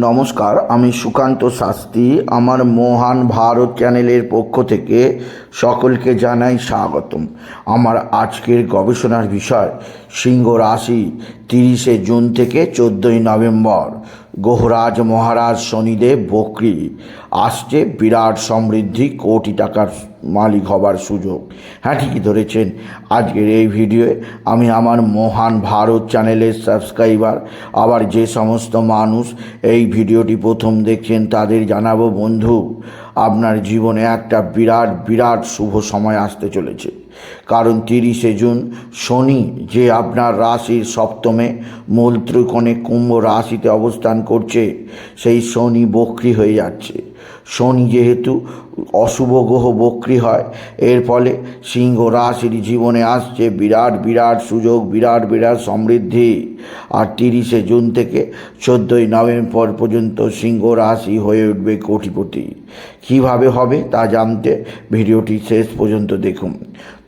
নমস্কার, আমি সুকান্ত শাস্ত্রী, আমার মহান ভারত চ্যানেলের পক্ষ থেকে সকলকে জানাই স্বাগতম। আমার আজকের গবেষণার বিষয়, সিংহ রাশি, তিরিশে জুন থেকে চোদ্দোই নভেম্বর গ্রহরাজ মহারাজ শনিদেব বকরি। আসছে বিরাট সমৃদ্ধি, কোটি টাকার মালিক হবার সুযোগ। হ্যাঁ ঠিকই ধরেছেন। আজকের এই ভিডিওয়ে আমি আমার মহান ভারত চ্যানেলের সাবস্ক্রাইবার, আবার যে সমস্ত মানুষ এই ভিডিওটি প্রথম দেখছেন তাদের জানাব, বন্ধু, আপনার জীবনে একটা বিরাট বিরাট শুভ সময় আসতে চলেছে। কারণ তিরিশে জুন, শনি যে আপনার রাশির সপ্তমে মূল ত্রিকোণে কুম্ভ রাশিতে অবস্থান করছে, সেই শনি বক্রি হয়ে যাচ্ছে। শনি যেহেতু অশুভ গ্রহ বক্রি হয়, এর ফলে সিংহ রাশির জীবনে আসছে বিরাট বিরাট সুযোগ, বিরাট বিরাট সমৃদ্ধি। আর তিরিশে জুন থেকে চোদ্দই নভেম্বর পর্যন্ত সিংহ রাশি হয়ে উঠবে কোটিপতি। কীভাবে হবে তা জানতে ভিডিওটি শেষ পর্যন্ত দেখুন।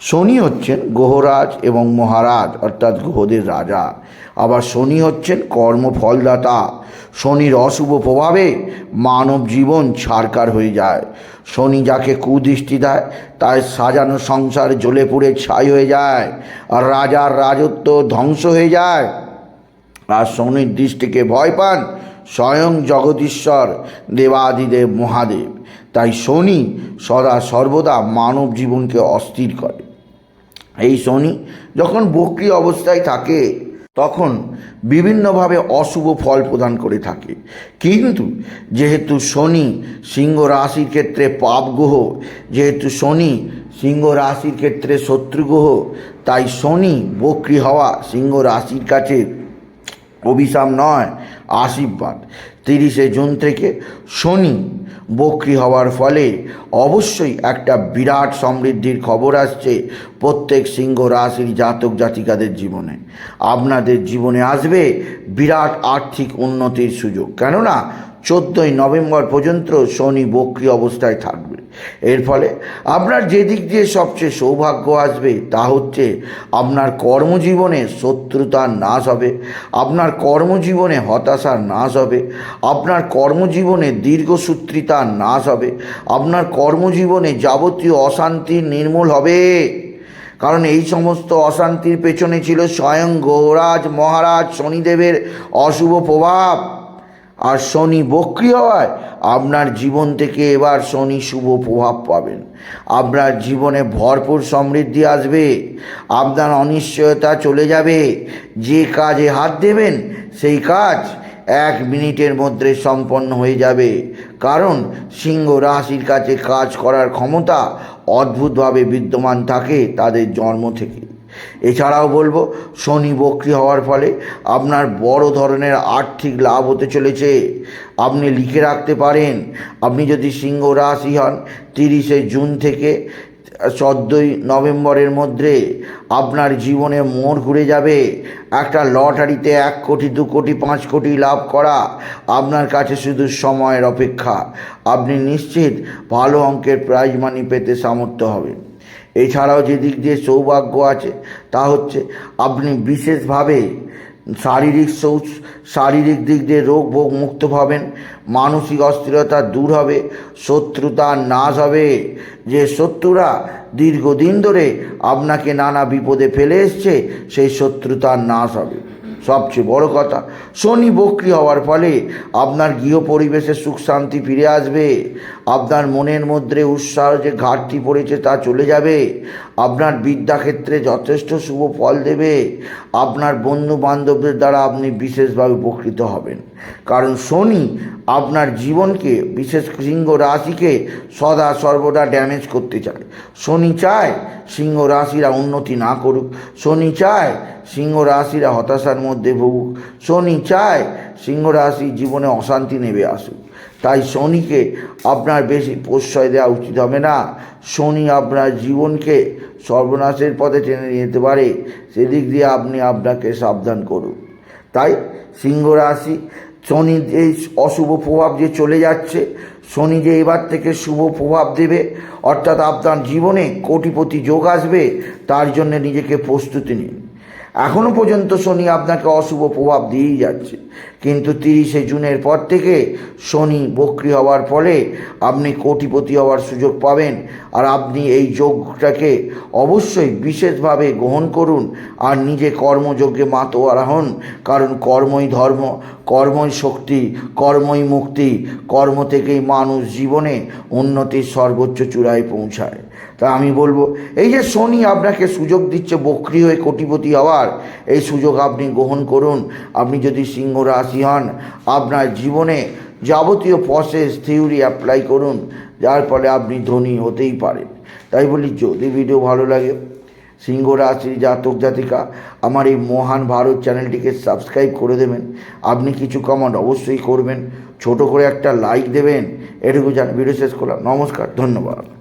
শনি হচ্ছেন গ্রহরাজ এবং মহারাজ, অর্থাৎ গ্রহদের রাজা। আবার শনি হচ্ছেন কর্মফলদাতা। শনির অশুভ প্রভাবে মানব জীবন ছারকার হয়ে যায়। শনি যাকে কুদৃষ্টি দেয়, তার সাজানো সংসার জ্বলে পুড়ে ছাই হয়ে যায় আর রাজার রাজত্ব ধ্বংস হয়ে যায়। আর শনির দৃষ্টিকে ভয় পান স্বয়ং জগদীশ্বর, দেবাদিদেব মহাদেব। তাই শনি সদা সর্বদা মানব জীবনকে অস্থির করে। এই শনি যখন বক্রি অবস্থায় থাকে, তখন বিভিন্নভাবে অশুভ ফল প্রদান করে থাকে। কিন্তু যেহেতু শনি সিংহ রাশির ক্ষেত্রে পাপ গ্রহ, যেহেতু শনি সিংহ রাশির ক্ষেত্রে শত্রু গ্রহ, তাই শনি বক্রি হওয়া সিংহ রাশির কাছে অভিশাপ নয়। আশীর্বাদ। তিরিশে জুন থেকে শনি বক্রি হওয়ার ফলে অবশ্যই একটা বিরাট সমৃদ্ধির খবর আসছে প্রত্যেক সিংহ রাশির জাতক জাতিকাদের জীবনে। আপনাদের জীবনে আসবে বিরাট আর্থিক উন্নতির সুযোগ। কেননা চোদ্দোই নভেম্বর পর্যন্ত শনি বক্রি অবস্থায় থাকবে। এর ফলে আপনার যে দিক দিয়ে সবচেয়ে সৌভাগ্য আসবে তা হচ্ছে আপনার কর্মজীবনে শত্রুতার নাশ হবে, আপনার কর্মজীবনে হতাশার নাশ হবে, আপনার কর্মজীবনে দীর্ঘসূত্রিতার নাশ হবে, আপনার কর্মজীবনে যাবতীয় অশান্তি নির্মূল হবে। কারণ এই সমস্ত অশান্তির পেছনে ছিল স্বয়ং গৌরাজ মহারাজ শনিদেবের অশুভ প্রভাব। আর শনি বক্রি হওয়ায় আপনার জীবন থেকে এবার শনি শুভ প্রভাব পাবেন। আপনার জীবনে ভরপুর সমৃদ্ধি আসবে, আপনার অনিশ্চয়তা চলে যাবে, যে কাজে হাত দেবেন, সেই কাজ এক মিনিটের মধ্যে সম্পন্ন হয়ে যাবে। কারণ সিংহ রাশির কাছে কাজ করার ক্ষমতা অদ্ভুতভাবে বিদ্যমান থাকে তাদের জন্ম থেকে। এছাড়াও বলব, শনি বক্রি হওয়ার ফলে আপনার বড় ধরনের আর্থিক লাভ হতে চলেছে। আপনি লিখে রাখতে পারেন, আপনি যদি সিংহ রাশি হন, তিরিশে জুন থেকে চোদ্দোই নভেম্বরের মধ্যে আপনার জীবনে মোড় ঘুরে যাবে। একটা লটারিতে এক কোটি, দু কোটি, পাঁচ কোটি লাভ করা আপনার কাছে শুধু সময়ের অপেক্ষা। আপনি নিশ্চিত ভালো অঙ্কের প্রাইজ মানি পেতে সামর্থ্য হবেন। এছাড়াও যেদিক দিয়ে সৌভাগ্য আছে, তা হচ্ছে আপনি বিশেষভাবে শারীরিক শৌচ শারীরিক দিক দিয়ে রোগ ভোগ মুক্ত পাবেন মানসিক অস্থিরতা দূর হবে, শত্রুতা নাশ হবে। যে শত্রুরা দীর্ঘদিন ধরে আপনাকে নানা বিপদে ফেলে এসছে, সেই শত্রুতার নাশ হবে। সবচেয়ে বড় কথা, শনি বক্রি হওয়ার ফলে আপনার গৃহ পরিবেশে সুখ শান্তি ফিরে আসবে। আপনার মনের মধ্যে উৎসাহ যে ঘাটতি পড়েছে তা চলে যাবে। আপনার বিদ্যাক্ষেত্রে যথেষ্ট শুভ ফল দেবে। আপনার বন্ধু বান্ধবদের দ্বারা আপনি বিশেষভাবে উপকৃত হবেন। কারণ শনি আপনার জীবনকে, বিশেষ সিংহ রাশিকে সদা সর্বদা ড্যামেজ করতে চায়। শনি চায় সিংহ রাশিরা উন্নতি না করুক। শনি চায় সিংহ রাশিরা হতাশার মধ্যে ভুগুক শনি চায় সিংহ রাশি জীবনে অশান্তি নেমে আসুক। তাই শনিকে আপনার বেশি প্রশ্রয় দেওয়া উচিত হবে না। শনি আপনার জীবনকে সর্বনাশের পথে টেনে নিয়ে যেতে পারে। সেদিক দিয়ে আপনি আপনাকে সাবধান করুন। তাই সিংহ রাশি শনি যে অশুভ প্রভাব যে চলে যাচ্ছে, শনি যে এবার থেকে শুভ প্রভাব দেবে, অর্থাৎ আপনার জীবনে কোটিপতি যোগ আসবে, তার জন্য নিজেকে প্রস্তুতি নিন। এখনও পর্যন্ত শনি আপনাকে অশুভ প্রভাব দিয়েই যাচ্ছে। কিন্তু তিরিশে জুনের পর থেকে শনি বক্রি হওয়ার ফলে আপনি কোটিপতি হওয়ার সুযোগ পাবেন আর আপনি এই যোগটাকে অবশ্যই বিশেষভাবে গ্রহণ করুন আর নিজে কর্মযোগ্যে মাতোয়ারা হন। কারণ কর্মই ধর্ম, কর্মই শক্তি, কর্মই মুক্তি, কর্ম থেকেই মানুষ জীবনে উন্নতির সর্বোচ্চ চূড়ায় পৌঁছায়। তা আমি বলব, এই যে শনি আপনাকে সুযোগ দিচ্ছে বক্রি হয়ে কোটিপতি হওয়ার, এই সুযোগ আপনি গ্রহণ করুন। আপনি যদি সিংহ রাশি হন, আপনার জীবনে যাবতীয় প্রসেস থিওরি অ্যাপ্লাই করুন, যার ফলে আপনি ধনী হতেই পারেন। তাই বলি, যদি ভিডিও ভালো লাগে, সিংহ রাশির জাতক জাতিকা, আমার এই মহান ভারত চ্যানেলটিকে সাবস্ক্রাইব করে দেবেন। আপনি কিছু কমেন্ট অবশ্যই করবেন, ছোট করে একটা লাইক দেবেন। এটুকু জান ভিডিও শেষ করলাম। নমস্কার, ধন্যবাদ।